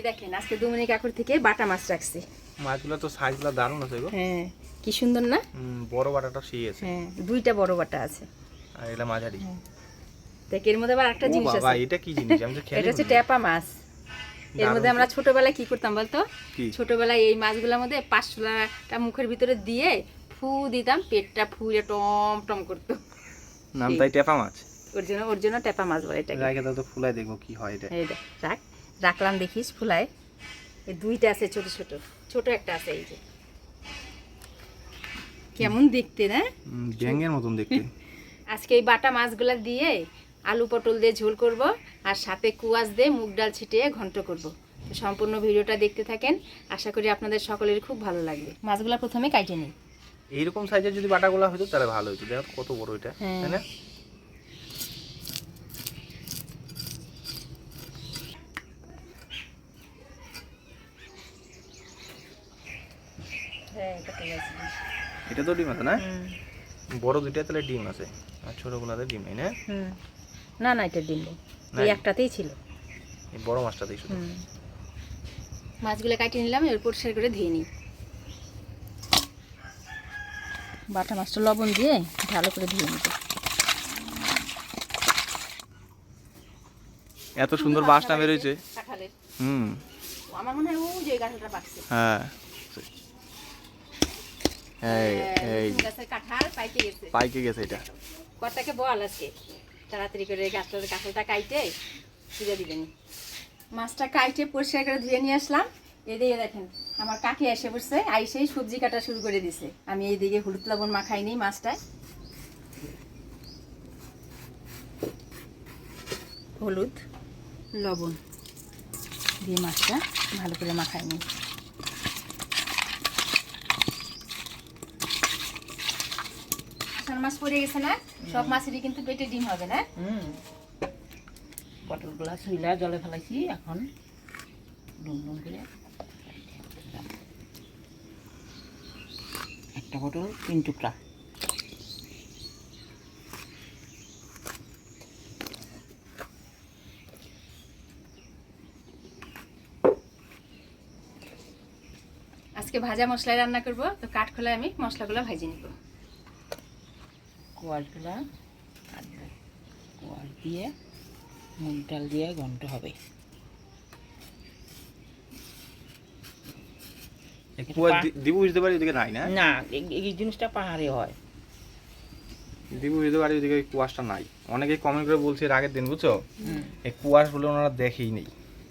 এই দেখেন আজকে দুমনি কাকুর থেকে বাটা মাছ রাখছি। মাছগুলো তো সাইজগুলো দারুণ আছে গো। হ্যাঁ কি সুন্দর না? বড় বাটাটা সেই আছে। হ্যাঁ দুইটা বড় বাটা আছে। আর এটা মাঝারি। দেখ এর মধ্যে আবার একটা জিনিস বাবা আছে। এটা কি জিনিস? আমি তো এটা হচ্ছে। ট্যাপা মাছ। এর মধ্যে আমরা ছোটবেলায় কি করতাম বলতো? ছোটবেলায় এই মাছগুলোর মধ্যে পাঁচশোলাটা মুখের ভিতরে দিয়ে ফু দিতাম পেটটা ফুলে টম টম করতো। নাম তাই টেপা মাছ? ওর জন্য ওর জন্য ট্যাপা মাছ বলে রাখে তো ফুলাই দেখব কি হয় এটা। এই দেখ রাখ। রাখলাম দেখিস ফুলায়। এই দুইটা আছে ছোট ছোট। ছোট একটা আছে এই যে। কেমন দেখতে না? ব্যাঙের মতন দেখতে। আজকে এই বাটা মাছগুলো দিয়ে আলু পটল দিয়ে ঝোল করব আর সাথে কুয়াশ দিয়ে মুগ ডাল ছিটিয়ে ঘন্ট করব। তো সম্পূর্ণ ভিডিওটা দেখতে থাকেন। আশা করি আপনাদের সকলের খুব ভালো লাগবে। মাছগুলো প্রথমে কাটে নিই। এইরকম সাইজের যদি বাটাগুলো হতো তাহলে ভালো হতো দেখো কত বড় এটা হ্যাঁ। তাই না? এটা তো ডিম আছে না? বড় দুইটা তাহলে ডিম আছে। আর ছোটগুলোতে ডিম নেই না? না না এটা ডিম এই একটাতেই ছিল। এই বড় মাছটাতেই শুধু। মাছগুলো কাটিয়ে নিলাম পরিষ্কার করে ধুয়ে নিই। বাটা মাছটা লবণ দিয়ে ভালো করে ধুয়ে নিব। এত সুন্দর বাসটা বেরোয়েছে কাঁঠালের। হুম। আমার মনে হয় ও যে কাঁঠালটা পাকছে। হ্যাঁ এই এই নতুন গাছের কাঁঠাল পাইতে গেছে পাইকে গেছে। এটা। কটাকে বল আজকে। তাড়াতাড়ি করে গাছটার কাঁঠালটা কাইটে তুলে দিবেন। মাছটা কাইটে পরিষ্কার করে ধুয়ে নিয়ে আসলাম। এদিকে দেখেন আমার কাকি এসে বসছে আইসেই সবজি কাটা শুরু করে দিছে। আমি এইদিকে হলুদ লবণ মাখাই নিই মাছটায়। হলুদ লবণ দিয়ে মাছটা ভালো করে মাখাই নিই আষাঢ় মাছ পড়ে গেছে না? সব মাছেরই কিন্তু পেটে ডিম হবে না? হুম। পটলগুলা শুইলা জলে ফেলাইছি এখন ডুম ডুম করে একটা পটল তিন টুকরা। আজকে ভাজা মশলায় রান্না করব তো কাঠ কাঠখোলায় আমি মশলাগুলো ভাজি নিব। কোয়াশগুলা আর কোয়াশ দিয়ে মুগ ডাল দিয়ে ঘন্ট হবে। এই কুয়া দি- দিবু বুঝতে পারি ওদিকে নাই না? না এই- এই জিনিসটা পাহাড়ে হয়। দিবু বুঝতে পারি ওদিকে কুয়াশটা নাই। অনেকে কমেন্ট করে বলছে এর আগের দিন বুঝছ? এই কুয়াশ বলে ওনারা দেখেই নেই।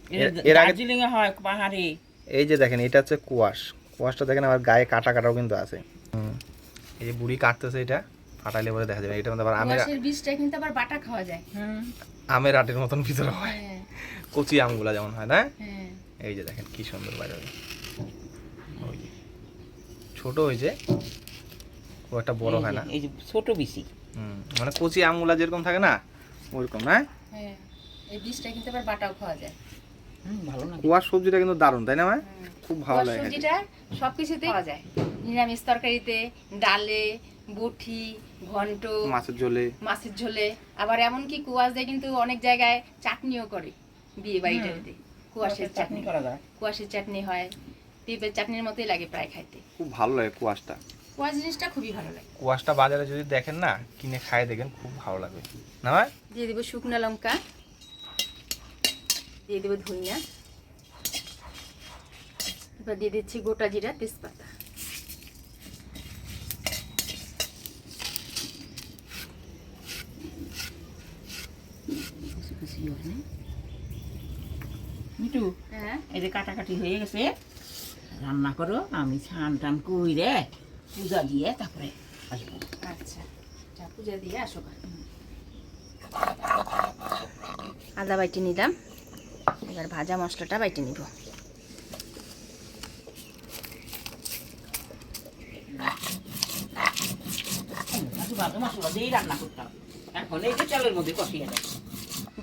এর- এর আগে দার্জিলিংয়ে হয় পাহাড়ে। এই যে দেখেন এটা হচ্ছে কুয়াশ। কুয়াশটা দেখেন আবার গায়ে কাটা কাটাও কিন্তু আছে। এই যে বুড়ি কাটতেছে এটা। ফাটাইলে পরে দেখা যাবে। এটার মধ্যে আবার আমের বীজটা কিন্তু আবার বাটা খাওয়া যায়। হুম। আমের আটের মতন ভিতরে হয়। হ্যাঁ। কচি আমগুলা যেমন হয় না? হ্যাঁ। এই যে দেখেন কি সুন্দর বাইরে ওই যে। ছোট হয়েছে খুব একটা বড় হয় না? এই যে ছোট বেশি হুম, মানে কচি আমগুলা যেরকম থাকে না? ওইরকম না? হ্যাঁ। এই বীজটা কিন্তু আবার বাটাও খাওয়া যায়। হুম ভালো না কুয়ার সবজিটা কিন্তু দারুণ তাই না মা খুব ভালো লাগে। খেতে। সবজিটা সবকিছুতে খাওয়া যায়। নিরামিষ তরকারিতে ডালে বটি ঘন্ট মাছের ঝোলে। মাছের ঝোলে। আবার এমনকি কুয়াশ দিয়ে কিন্তু অনেক জায়গায় চাটনিও করে বিয়ে বাড়িটাতে কুয়াশের চাটনি করা যায়। কুয়াশের চাটনি হয়। পেঁপের চাটনির মতোই লাগে প্রায় খাইতে। খুব ভালো লাগে কুয়াশটা। কুয়াশ জিনিসটা খুবই ভালো লাগে। কুয়াশটা বাজারে যদি দেখেন না কিনে খায় দেখেন খুব ভালো লাগবে না ভাই? দিয়ে দেবো শুকনো লঙ্কা। দিয়ে দেবো ধনিয়া। এবার দিয়ে দিচ্ছি গোটা জিরা তেজপাতা। না মিটু হ্যাঁ? এই যে কাটাকাটি হয়ে গেছে রান্না করো আমি ছান টান কইরে পূজা দিয়ে তারপরে আসব। আচ্ছা পূজা দিয়ে আসো আদা বাইটে নিলাম এবার ভাজা মশলাটা বাইটে নিব। ভাজা মশলা দিয়েই রান্না করতাম। এখন এই যে চালের মধ্যে কষিয়ে দেয়।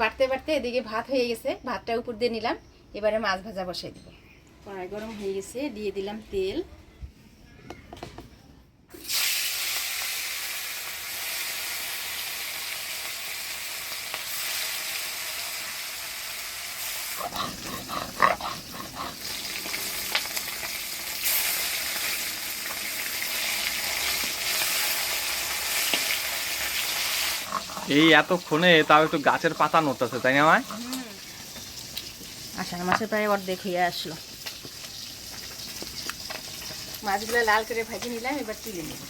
বাড়তে বাড়তে এদিকে ভাত হয়ে গেছে, ভাতটা উপর দিয়ে নিলাম, এবারে মাছ ভাজা বসাই দিব। কড়াই গরম হয়ে গেছে, দিয়ে দিলাম তেল। এই এতক্ষণে তাও একটু গাছের পাতা নড়তেছে তাই না আমায় আষাঢ় মাসে প্রায় অর্ধেক হয়ে আসলো। মাছগুলো লাল করে ভাজি নিলাম এবার তুলে নেব।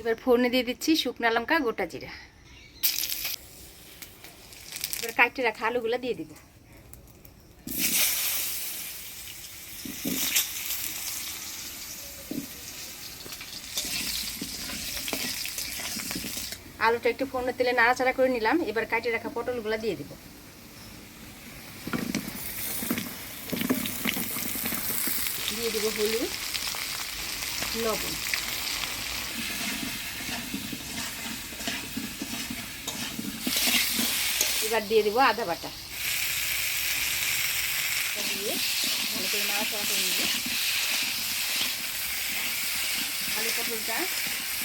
এবার ফোড়নে দিয়ে দিচ্ছি শুকনো লঙ্কা, গোটা জিরা। এবার কাটতে রাখা আলুগুলো দিয়ে দিব। আলুটা একটু ফোড়নের তেলে নাড়াচাড়া করে নিলাম, এবার কাটে রাখা পটলগুলো দিয়ে দিব। দিয়ে দিব হলুদ, লবণ। এবার দিয়ে দিব আদা বাটা। দিয়ে ভালো করে নাড়াচাড়া করে নিব আলু পটলটা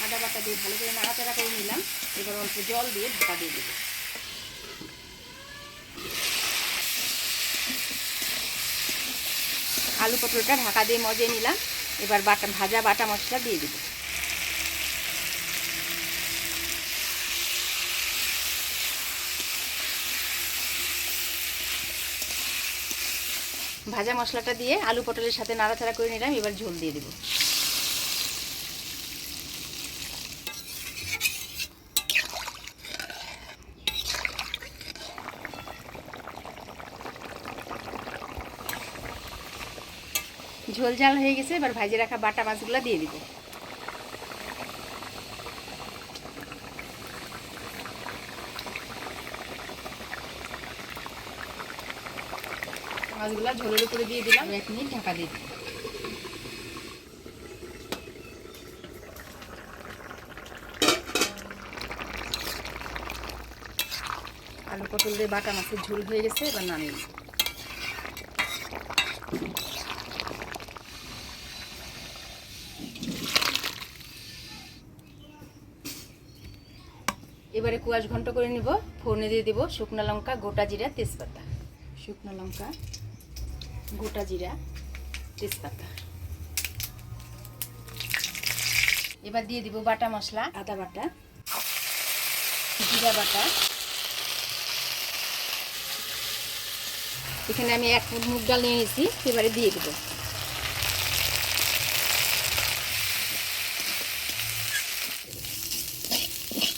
আদা বাটা দিয়ে ভালো করে নাড়াচাড়া করে নিলাম। এবার অল্প জল দিয়ে ঢাকা দিয়ে দেবো। আলু পটলটা ঢাকা দিয়ে মজিয়ে নিলাম। এবার বাটা, ভাজা বাটা মশলা দিয়ে দেবো। ভাজা মশলাটা দিয়ে আলু পটলের সাথে নাড়াচাড়া করে নিলাম, এবার ঝোল দিয়ে দেব। ঝোল ঝাল হয়ে গেছে, এবার ভাজে রাখা বাটা মাছগুলো দিয়ে দিব। মাছগুলো ঝোলের উপরে দিয়ে দিলাম। এক মিনিট ঢাকা দিয়ে আলু পটল দিয়ে বাটা মাছের ঝোল হয়ে গেছে এবার নামিয়ে। এবারে কুয়াশ ঘন্ট করে নিব ফোড়নে দিয়ে দিব শুকনো লঙ্কা গোটা জিরা তেজপাতা। শুকনো লঙ্কা। গোটা জিরা তেজপাতা। এবার দিয়ে দিব বাটা মশলা। আদা বাটা। জিরা বাটা। এখানে আমি এক মুঠ মুগ ডাল নিয়ে নিয়েছি এবারে দিয়ে দেবো।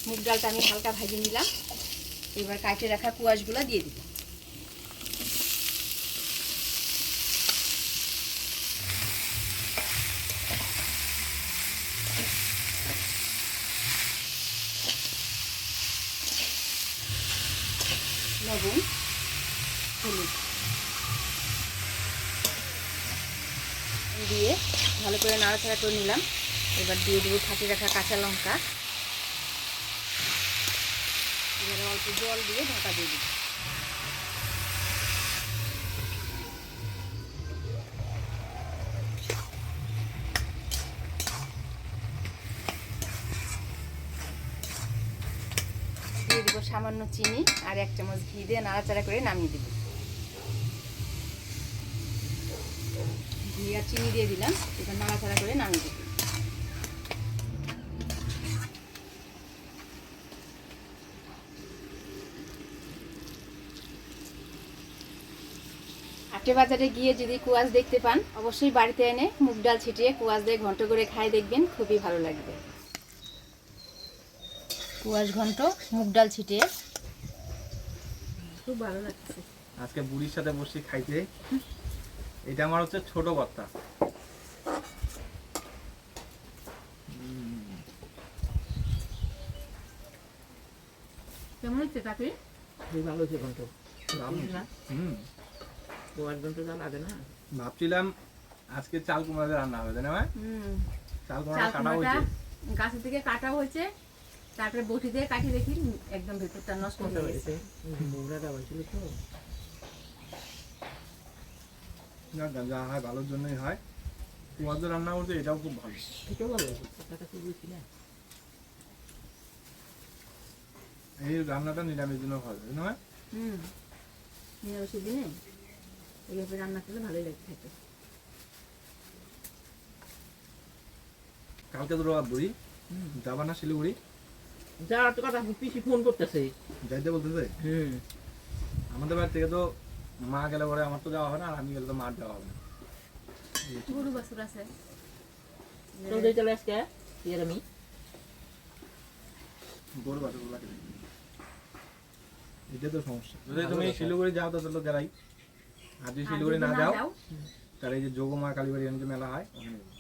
মুগ ডালটা আমি হালকা ভাজে নিলাম। এবার কাটে রাখা কুয়াশগুলো দিয়ে দিব লবণ হলুদ দিয়ে ভালো করে নাড়াচাড়া করে নিলাম। এবার দিয়ে দেবো ফাটিয়ে রাখা কাঁচা লঙ্কা। এবারে অল্প জল দিয়ে ঢাকা দিয়ে দিই দিয়ে দিব সামান্য চিনি আর এক চামচ ঘি দিয়ে নাড়াচাড়া করে নামিয়ে দিব। ঘি আর চিনি দিয়ে দিলাম। এবার নাড়াচাড়া করে নামিয়ে দিব হাটে বাজারে গিয়ে যদি কুয়াশ দেখতে পান অবশ্যই বাড়িতে এনে মুগ ডাল ছিটিয়ে কুয়াশ দিয়ে ঘন্ট করে খাই দেখবেন খুবই ভালো লাগবে। কুয়াশ ঘন্ট মুগ ডাল ছিটিয়ে। খুব ভালো লাগছে। আজকে বুড়ির সাথে বসে খাইতে এটা আমার হচ্ছে ছোট কর্তা কেমন হচ্ছে চাকরি? খুবই ভালো ঘন্ট ঘন্ট। যা লাগে না? ভাবছিলাম আজকে চাল কুমড়া রান্না হবে না ভাই? চাল কুমড়া কাটা হয়েছে। গাছের থেকে কাটা হয়েছে তারপরে বটি দিয়ে কাটি দেখি একদম ভেতরটা নষ্ট হয়ে গেছে। মোগরাটা হয়েছিল তো। না যা হয় ভালোর জন্যই হয়। রান্না করতে এটাও খুব ভালো। এটাও এই রান্নাটা নিরামিষ জন্য ভালো নয় হুম নিরামিষের দিনে এইভাবে রান্না করলে ভালোই লাগে খেতে। কালকে তো রোয়া বুড়ি যাবা না শিলিগুড়ি? যার তো কথা পিসি ফোন করতেছে। যাইতে বলতেছে? হুম। আমাদের বাড়ি থেকে তো মা গেলে পরে আমার তো যাওয়া হবে না আর আমি গেলে তো মার যাওয়া হবে না। গরু বাছুর আছে। চল চলে আজকে এর আমি গরু বাছুর লাগে এটা তো সমস্যা। যদি তুমি শিলিগুড়ি যাও তো তাহলে গেলাই। আর যদি শিলিগুড়ি না যাও তাহলে এই যে যোগমা কালীবাড়ি যে মেলা হয় ওখানে যাব।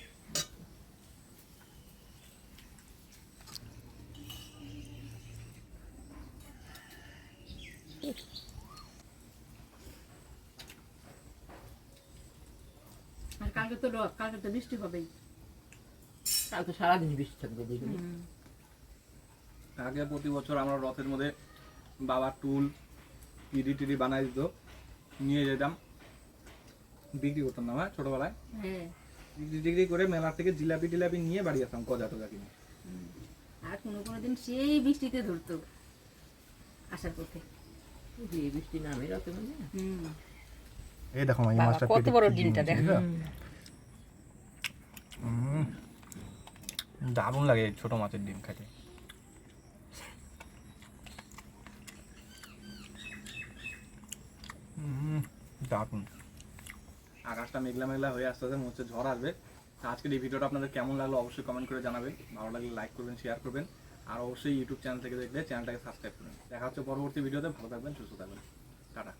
আর কালকে তো কালকে তো বৃষ্টি হবেই। কালকে সারাদিন বৃষ্টি থাকবে দেখবি আগে প্রতি বছর আমরা রথের মধ্যে বাবার টুল পিডি টিডি বানাই দিত নিয়ে যেতাম। বিক্রি করতাম না হ্যাঁ ছোটবেলায়? হ্যাঁ। বিক্রি টিক্রি করে মেলার থেকে জিলাপি টিলাপি নিয়ে বাড়ি আসতাম গজা টজা কিনে। আর কোনো কোনো দিন সেই বৃষ্টিতে ধরতো আসার পথে। বৃষ্টি নামে রাতে মানে এই দেখো এই বাবা, মাছটা কত বড় ডিমটা দেখো। দারুণ লাগে ছোট মাছের ডিম খেতে। দারুণ। আকাশটা মেঘলা মেঘলা হয়ে আসতে আসতে হচ্ছে ঝড় আসবে। আজকের এই ভিডিওটা আপনাদের কেমন লাগল অবশ্যই কমেন্ট করে জানাবেন। ভালো লাগলে লাইক করবেন শেয়ার করবেন। আর অবশ্যই ইউটিউব চ্যানেল থেকে দেখলে চ্যানেলটাকে সাবস্ক্রাইব করবেন। দেখা হচ্ছে পরবর্তী ভিডিওতে। ভালো থাকবেন, সুস্থ থাকবেন। টাটা।